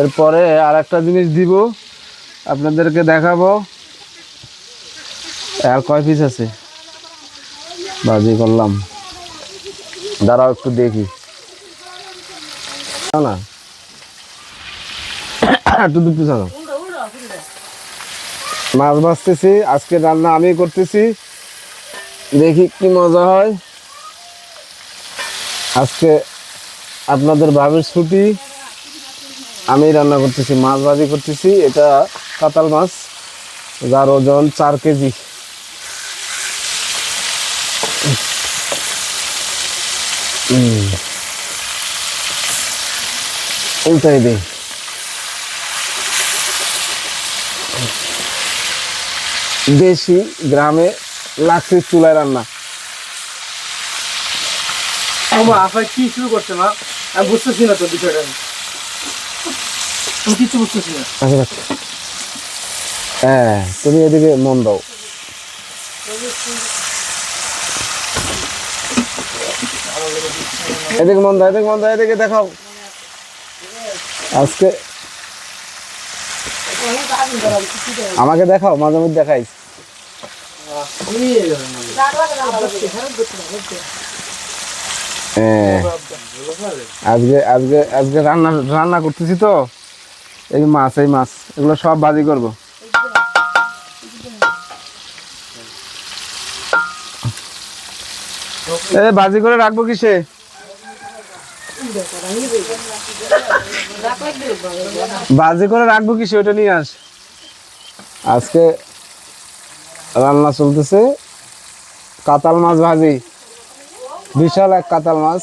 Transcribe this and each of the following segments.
এরপরে আর একটা জিনিস দিব। আপনাদেরকে দেখাবো। আর কয় পিস আছে? বাজি করলাম। দাঁড়াও একটু দেখি। না, একটু দুটো ছাড়ো মাছ ভাজতেছি আজকে রান্না আমি করতেছি। দেখি কি মজা হয়। আজকে আপনাদের ভাবের ছুটি। আমি রান্না করতেছি, মাছ ভাজি করতেছি, এটা কাতাল মাছ, যার ওজন চার কেজি। উল্টাই দিই। দেশি গ্রামে লাকড়ির চুলায় রান্না। কি শুরু করছে মা? আমি বুঝতেছি না তো বিষয়টা। আচ্ছা আচ্ছা। হ্যাঁ তুমি এদিকে মন দাও। এদিকে মন দাও, এদিকে মন দাও, এদিকে দেখাও। আজকে আমাকে দেখাও, মাঝে মধ্যে দেখাইস হ্যাঁ আজকে আজকে আজকে রান্না রান্না করতেছি তো। এই মাছ এই মাছ, এগুলো সব বাজি করব। এ বাজি করে রাখব কিসে? বাজি করে রাখব কিসে? ওটা নিয়ে আস। আজকে রান্না চলতেছে কাতাল মাছ ভাজি। বিশাল এক কাতাল মাছ।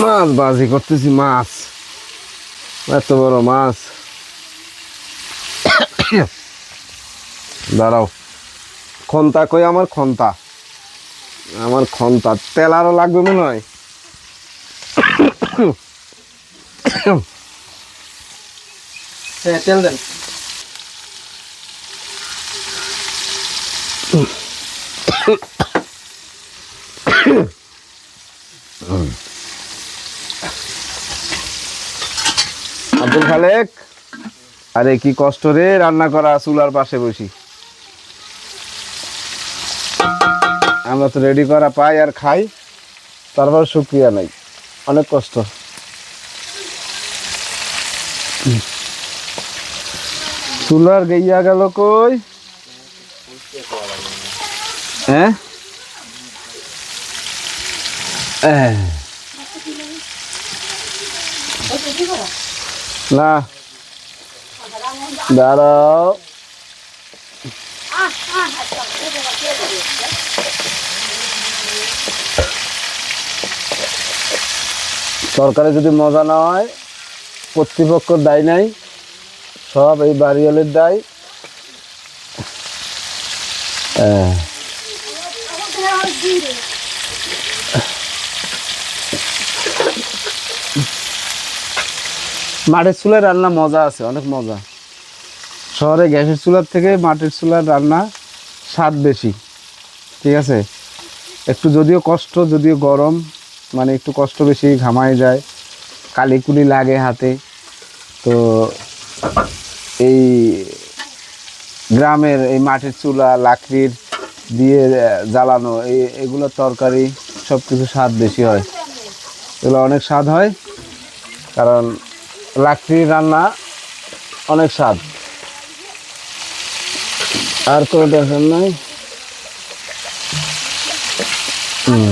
মাছ বাজি করতেছি, মাছ। এত বড় মাছ। দাঁড়াও। খন্তা কই আমার খন্তা? আমার খন্তা তেল আরও লাগবে মনে হয়। হ্যাঁ তেল দেন। আব্দুল খালেক? আরে, কি কষ্ট রে, রান্না করা চুলার পাশে বসি। আমরা তো রেডি করা পাই আর খাই, তারপর শুক্রিয়া নাই। অনেক কষ্ট। চুলার গইয়া গেল কই? হ্যাঁ হ্যাঁ? না। সরকারে যদি মজা না হয় কর্তৃপক্ষ দায় নাই সব এই বাড়িওয়ালের দায়। হ্যাঁ মাটির চুলার রান্না মজা আছে, অনেক মজা। শহরে গ্যাসের চুলার থেকে মাটির চুলার রান্না স্বাদ বেশি, ঠিক আছে? একটু যদিও কষ্ট, যদিও গরম মানে একটু কষ্ট বেশি ঘামায় যায়, কালিকুলি লাগে হাতে। তো এই গ্রামের এই মাটির চুলা, লাকড়ির দিয়ে জ্বালানো এই এগুলো তরকারি সব কিছু স্বাদ বেশি হয়। এগুলো অনেক স্বাদ হয়, কারণ লাকড়ির রান্না অনেক স্বাদ। আর কোনো টেনশন নাই? হুম।